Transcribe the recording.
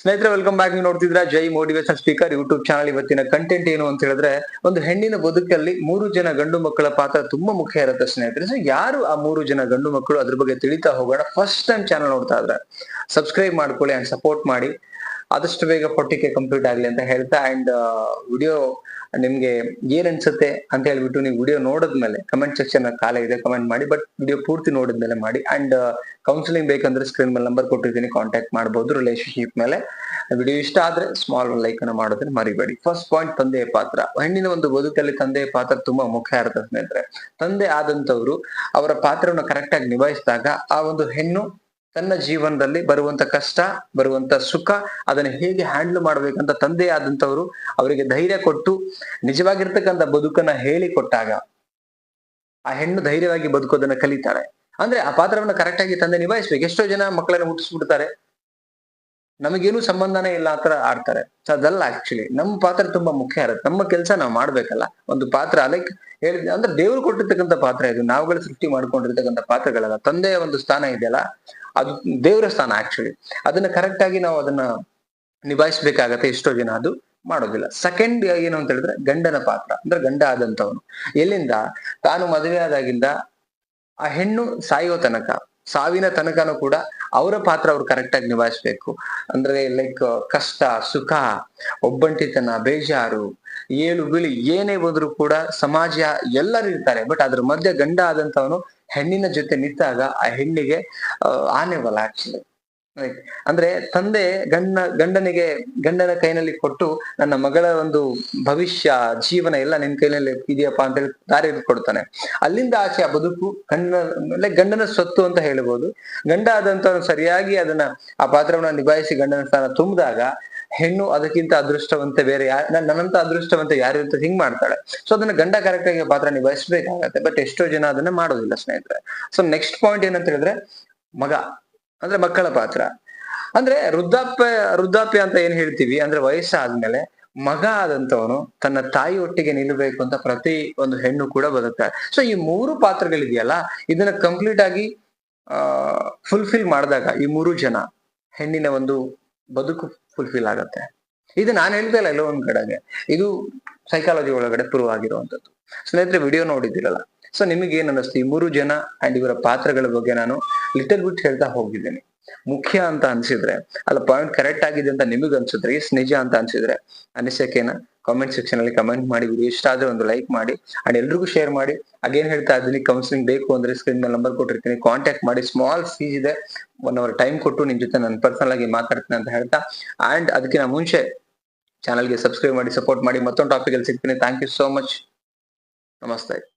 ಸ್ನೇಹಿತರೆ welcome back ನೋಡ್ತಿದ್ರ Jai motivation speaker YouTube channel ಇವತ್ತಿನ content ಏನು ಅಂತ ಹೇಳಿದ್ರೆ, ಒಂದು ಹೆಣ್ಣಿನ ಬದುಕಲ್ಲಿ ಮೂರು ಜನ ಗಂಡು ಮಕ್ಕಳ ಪಾತ್ರ ತುಂಬಾ ಮುಖ್ಯ ಇರುತ್ತೆ ಸ್ನೇಹಿತರೆ. ಸೊ ಯಾರು ಆ ಮೂರು ಜನ ಗಂಡು ಮಕ್ಕಳು ಅದ್ರ ಬಗ್ಗೆ ತಿಳಿತಾ ಹೋಗೋಣ? ಫಸ್ಟ್ ಟೈಮ್ ಚಾನಲ್ ನೋಡ್ತಾ ಇದ್ರೆ ಸಬ್ಸ್ಕ್ರೈಬ್ ಮಾಡ್ಕೊಳ್ಳಿ ಅಂಡ್ ಸಪೋರ್ಟ್ ಮಾಡಿ. ಆದಷ್ಟು ಬೇಗ ಫೋರ್ಟಿಕೆ ಕಂಪ್ಲೀಟ್ ಆಗ್ಲಿ ಅಂತ ಹೇಳ್ತಾ ಅಂಡ್ ವಿಡಿಯೋ ನಿಮ್ಗೆ ಏನ್ ಅನ್ಸುತ್ತೆ ಅಂತ ಹೇಳ್ಬಿಟ್ಟು ನೀವು ವಿಡಿಯೋ ನೋಡಿದ್ಮೇಲೆ ಕಮೆಂಟ್ ಸೆಕ್ಷನ್ ಕಾಲ ಇದೆ ಕಮೆಂಟ್ ಮಾಡಿ ಬಟ್ ವಿಡಿಯೋ ಪೂರ್ತಿ ನೋಡಿದ್ಮೇಲೆ ಮಾಡಿ ಅಂಡ್ ಕೌನ್ಸಿಲಿಂಗ್ ಬೇಕಂದ್ರೆ ಸ್ಕ್ರೀನ್ ಮೇಲೆ ನಂಬರ್ ಕೊಟ್ಟಿದ್ದೀನಿ ಕಾಂಟ್ಯಾಕ್ಟ್ ಮಾಡಬಹುದು ರಿಲೇಶನ್ಶಿಪ್ ಮೇಲೆ. ವಿಡಿಯೋ ಇಷ್ಟ ಆದ್ರೆ ಸ್ಮಾಲ್ ಲೈಕ್ ಅನ್ನು ಮಾಡೋದನ್ನ ಮರಿಬೇಡಿ. ಫಸ್ಟ್ ಪಾಯಿಂಟ್ ತಂದೆಯ ಪಾತ್ರ. ಹೆಣ್ಣಿನ ಒಂದು ಬದುಕಲ್ಲಿ ತಂದೆಯ ಪಾತ್ರ ತುಂಬಾ ಮುಖ್ಯ ಇರ್ತದೆ ಸ್ನೇಹಿತರೆ. ತಂದೆ ಆದಂತವ್ರು ಅವರ ಪಾತ್ರವನ್ನು ಕರೆಕ್ಟ್ ಆಗಿ ನಿಭಾಯಿಸಿದಾಗ ಆ ಒಂದು ಹೆಣ್ಣು ತನ್ನ ಜೀವನದಲ್ಲಿ ಬರುವಂತ ಕಷ್ಟ, ಬರುವಂತ ಸುಖ, ಅದನ್ನ ಹೇಗೆ ಹ್ಯಾಂಡಲ್ ಮಾಡ್ಬೇಕಂತ ತಂದೆ ಆದಂತವರು ಅವರಿಗೆ ಧೈರ್ಯ ಕೊಟ್ಟು, ನಿಜವಾಗಿರ್ತಕ್ಕಂಥ ಬದುಕನ್ನ ಹೇಳಿ ಕೊಟ್ಟಾಗ ಆ ಹೆಣ್ಣು ಧೈರ್ಯವಾಗಿ ಬದುಕೋದನ್ನ ಕಲಿತಾಳೆ. ಅಂದ್ರೆ ಆ ಪಾತ್ರವನ್ನ ಕರೆಕ್ಟ್ ಆಗಿ ತಂದೆ ನಿಭಾಯಿಸ್ಬೇಕು. ಎಷ್ಟೋ ಜನ ಮಕ್ಕಳನ್ನ ಹುಟ್ಟಿಸ್ಬಿಡ್ತಾರೆ. ನಮಗೇನು ಸಂಬಂಧನೇ ಇಲ್ಲ ಆತರ ಆಡ್ತಾರೆ. ಸೊ ಅದಲ್ಲ ಆಕ್ಚುಲಿ ನಮ್ಮ ಪಾತ್ರ ತುಂಬಾ ಮುಖ್ಯ ಇರುತ್ತೆ. ನಮ್ಮ ಕೆಲಸ ನಾವು ಮಾಡ್ಬೇಕಲ್ಲ. ಒಂದು ಪಾತ್ರ ಲೈಕ್ ಹೇಳಿದ ಅಂದ್ರೆ ದೇವ್ರು ಕೊಟ್ಟಿರ್ತಕ್ಕಂಥ ಪಾತ್ರ ಇದು. ನಾವುಗಳು ಸೃಷ್ಟಿ ಮಾಡ್ಕೊಂಡಿರ್ತಕ್ಕಂಥ ಪಾತ್ರಗಳಲ್ಲ. ತಂದೆಯ ಒಂದು ಸ್ಥಾನ ಇದೆಯಲ್ಲ ಅದು ದೇವರ ಸ್ಥಾನ ಆಕ್ಚುಲಿ ಅದನ್ನ ಕರೆಕ್ಟ್ ಆಗಿ ನಾವು ಅದನ್ನ ನಿಭಾಯಿಸ್ಬೇಕಾಗತ್ತೆ ಎಷ್ಟೋ ಜನ ಅದು ಮಾಡೋದಿಲ್ಲ. ಸೆಕೆಂಡ್ ಏನು ಅಂತ ಹೇಳಿದ್ರೆ ಗಂಡನ ಪಾತ್ರ, ಅಂದ್ರೆ ಗಂಡ ಆದಂತವನು. ಎಲ್ಲಿಂದ? ತಾನು ಮದುವೆ ಆದಾಗಿಂದ ಆ ಹೆಣ್ಣು ಸಾಯೋ ತನಕ ಸಾವಿನ ತನಕನೂ ಕೂಡ ಅವರ ಪಾತ್ರ ಅವ್ರು ಕರೆಕ್ಟ್ ಆಗಿ ನಿಭಾಯಿಸ್ಬೇಕು. ಅಂದ್ರೆ ಲೈಕ್ ಕಷ್ಟ, ಸುಖ, ಒಬ್ಬಂಟಿತನ, ಬೇಜಾರು, ಏಳು ಬಿಳಿ ಏನೇ ಬಂದ್ರು ಕೂಡ ಸಮಾಜ ಎಲ್ಲರೂ ಇರ್ತಾರೆ. ಬಟ್ ಅದ್ರ ಮಧ್ಯೆ ಗಂಡ ಆದಂತವನು ಹೆಣ್ಣಿನ ಜೊತೆ ನಿಂತಾಗ ಆ ಹೆಣ್ಣಿಗೆ ಆನೆವಲ್ಲ ಆಕ್ಚುಲಿ ಅಂದ್ರೆ ತಂದೆ ಗಂಡ, ಗಂಡನಿಗೆ, ಗಂಡನ ಕೈನಲ್ಲಿ ಕೊಟ್ಟು ನನ್ನ ಮಗಳ ಒಂದು ಭವಿಷ್ಯ, ಜೀವನ ಎಲ್ಲ ನಿನ್ ಕೈನಲ್ಲಿ ಇದೆಯಪ್ಪ ಅಂತ ಹೇಳಿ ದಾರಿ ಕೊಡ್ತಾನೆ. ಅಲ್ಲಿಂದ ಆಚೆ ಆ ಬದುಕು ಗಂಡನ ಗಂಡನ ಸ್ವತ್ತು ಅಂತ ಹೇಳ್ಬೋದು. ಗಂಡ ಆದಂತ ಸರಿಯಾಗಿ ಅದನ್ನ ಆ ಪಾತ್ರವನ್ನ ನಿಭಾಯಿಸಿ ಗಂಡನ ಸ್ಥಾನ ತುಂಬಿದಾಗ ಹೆಣ್ಣು ಅದಕ್ಕಿಂತ ಅದೃಷ್ಟವಂತೆ ಬೇರೆ ಯಾರು ನನ್ನಂತ ಅದೃಷ್ಟವಂತ ಯಾರು ಅಂತ ಹಿಂಗ್ ಮಾಡ್ತಾಳೆ. ಸೊ ಅದನ್ನ ಗಂಡ ಕರೆಕ್ಟ್ ಆಗಿ ಪಾತ್ರ ನಿಭಾಯಿಸ್ಬೇಕಾಗತ್ತೆ. ಬಟ್ ಎಷ್ಟೋ ಜನ ಅದನ್ನ ಮಾಡೋದಿಲ್ಲ ಸ್ನೇಹಿತರೆ. ಸೊ ನೆಕ್ಸ್ಟ್ ಪಾಯಿಂಟ್ ಏನಂತ ಹೇಳಿದ್ರೆ ಮಗ. ಅಂದ್ರೆ ಮಕ್ಕಳ ಪಾತ್ರ. ಅಂದ್ರೆ ವೃದ್ಧಾಪ್ಯ ವೃದ್ಧಾಪ್ಯ ಅಂತ ಏನ್ ಹೇಳ್ತೀವಿ? ಅಂದ್ರೆ ವಯಸ್ಸಾದ್ಮೇಲೆ ಮಗ ಆದಂತವನು ತನ್ನ ತಾಯಿ ಒಟ್ಟಿಗೆ ನಿಲ್ಲಬೇಕು ಅಂತ ಪ್ರತಿ ಒಂದು ಹೆಣ್ಣು ಕೂಡ ಬದುಕ್ತಾರೆ. ಸೊ ಈ ಮೂರು ಪಾತ್ರಗಳಿದೆಯಲ್ಲ, ಇದನ್ನ ಕಂಪ್ಲೀಟ್ ಆಗಿ, ಆ ಫುಲ್ಫಿಲ್ ಮಾಡಿದಾಗ ಈ ಮೂರು ಜನ ಹೆಣ್ಣಿನ ಒಂದು ಬದುಕು ಫುಲ್ಫಿಲ್ ಆಗತ್ತೆ. ಇದು ನಾನು ಹೇಳ್ತಾ ಇಲ್ಲ ಎಲ್ಲೋ ಒಂದ್ ಕಡೆಗೆ. ಇದು ಸೈಕಾಲಜಿ ಒಳಗಡೆ ಪ್ರೂವ್ ಆಗಿರುವಂತದ್ದು ಸ್ನೇಹಿತರೆ ವಿಡಿಯೋ ನೋಡಿದಿರಲ್ಲ ಸೊ ನಿಮಗೆ ಏನ್ ಅನ್ನಿಸ್ತು ಈ ಮೂರು ಜನ ಅಂಡ್ ಇವರ ಪಾತ್ರಗಳ ಬಗ್ಗೆ ನಾನು ಲಿಟಲ್ ಬಿಟ್ ಹೇಳ್ತಾ ಹೋಗಿದ್ದೇನೆ. ಮುಖ್ಯ ಅಂತ ಅನ್ಸಿದ್ರೆ, ಅಲ್ಲ ಪಾಯಿಂಟ್ ಕರೆಕ್ಟ್ ಆಗಿದೆ ಅಂತ ನಿಮಗೆ ಅನ್ಸಿದ್ರೆ ಎಸ್ ನಿಜ ಅಂತ ಅನ್ಸಿದ್ರೆ, ಅನಿಸಿಕೆನ ಕಾಮೆಂಟ್ ಸೆಕ್ಷನ್ ಅಲ್ಲಿ ಕಮೆಂಟ್ ಮಾಡಿ ವಿಡಿಯೋ ಇಷ್ಟ ಆದ್ರೆ ಒಂದು ಲೈಕ್ ಮಾಡಿ ಅಂಡ್ ಎಲ್ರಿಗೂ ಶೇರ್ ಮಾಡಿ. ಅಗೇನ್ ಹೇಳ್ತಾ ಇದ್ದೀನಿ ಕೌನ್ಸಿಲಿಂಗ್ ಬೇಕು ಅಂದ್ರೆ ಸ್ಕ್ರೀನ್ ಮೇಲೆ ನಂಬರ್ ಕೊಟ್ಟಿರ್ತೀನಿ. ಕಾಂಟ್ಯಾಕ್ಟ್ ಮಾಡಿ ಸ್ಮಾಲ್ ಫೀಸ್ ಇದೆ. ಒನ್ ಅವರ್ ಟೈಮ್ ಕೊಟ್ಟು ನಿಮ್ ಜೊತೆ ನಾನು ಪರ್ಸನಲ್ ಆಗಿ ಮಾತಾಡ್ತೀನಿ ಅಂತ ಹೇಳ್ತಾ. ಅಂಡ್ ಅದಕ್ಕಿಂತ ಮುಂಚೆ ಚಾನಲ್ಗೆ ಸಬ್ಸ್ಕ್ರೈಬ್ ಮಾಡಿ ಸಪೋರ್ಟ್ ಮಾಡಿ ಮತ್ತೊಂದು ಟಾಪಿಕ್ ಅಲ್ಲಿ ಸಿಗ್ತೀನಿ. ಥ್ಯಾಂಕ್ ಯು ಸೋ ಮಚ್ ನಮಸ್ತೆ.